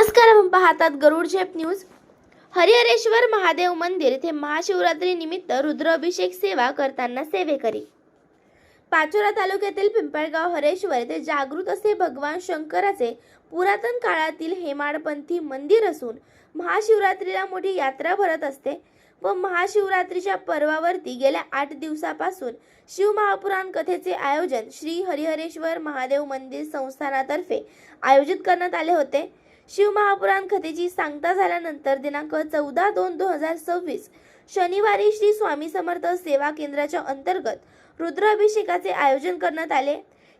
नमस्कार आपण पाहतात गरुड झेप न्यूज. हरिहरेश्वर महादेव मंदिर येथे महाशिवरात्री निमित्त रुद्राभिषेक सेवा करताना सेवेकरी पाचोरा तालुक्यातील पिंपळगाव हरेश्वर येथे जागृत असे भगवान शंकराचे पुरातन काळातील हेमाडपंथी मंदिर असून महाशिवरात्रीला मोठी यात्रा भरत असते व महाशिवरात्रीच्या पर्वावरती गेल्या आठ दिवसापासून शिवमहापुराण कथेचे आयोजन श्री हरिहरेश्वर महादेव मंदिर संस्थानातर्फे आयोजित करण्यात आले होते. शिवमहापुराण कथेची सांगता झाल्यानंतर दिनांक चौदा दोन दोन हजार सव्वीस शनिवारी श्री स्वामी समर्थ सेवा केंद्राच्या अंतर्गत रुद्राभिषेकाचे आयोजन करण्यात आले.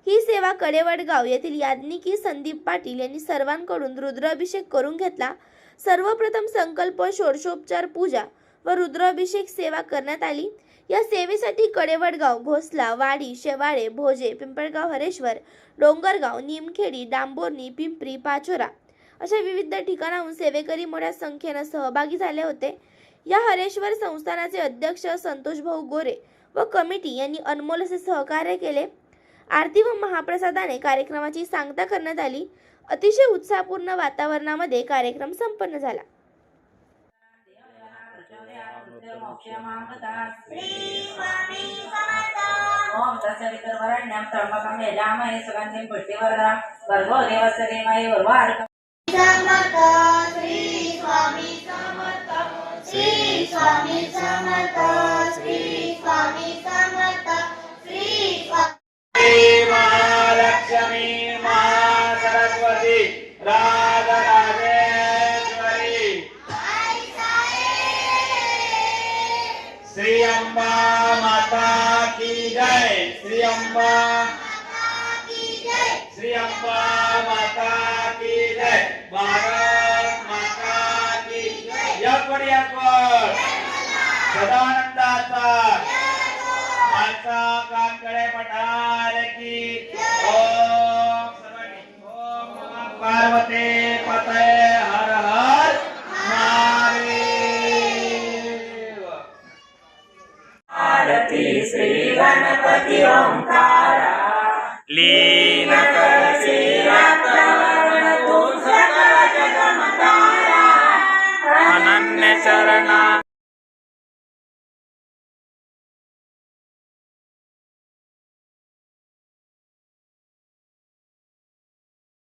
ही सेवा कडेवडगाव येथील याज्ञिकी संदीप पाटील यांनी सर्वांकडून रुद्राभिषेक करून घेतला. सर्वप्रथम संकल्प षोडशोपचार पूजा व रुद्राभिषेक सेवा करण्यात आली. या सेवेसाठी कडेवडगाव घोसला वाडी शेवाळे भोजे पिंपळगाव हरेश्वर डोंगरगाव निमखेडी डांबोर्णी पिंपरी पाचोरा अशा विविध ठिकाणाहून सेवेकरी मोठ्या संख्येनं सहभागी झाले होते. या हरेश्वर संस्थानाचे अध्यक्ष संतोष भाऊ गोरे व कमिटी यांनी अनमोल असे सहकार्य केले. आरती व महाप्रसादाने कार्यक्रमाची सांगता करण्यात आली. अतिशय उत्साहपूर्ण वातावरणामध्ये कार्यक्रम संपन्न झाला. ओम श्री स्वामी समर्थ श्री स्वामी समर्थ श्री स्वामी समर्थ श्री स्वामी महालक्ष्मी महासरस्वती राजराजेश्वरी श्री अम्बा माता की जय। श्री अम्बा श्री माता की जय भारत माता की यापड यापड सदानंदाचा माता काकडे पठार की ओम ओम पार्वती पतये हर हर महादेव आरती श्री गणपती ओंकारा लीन करसी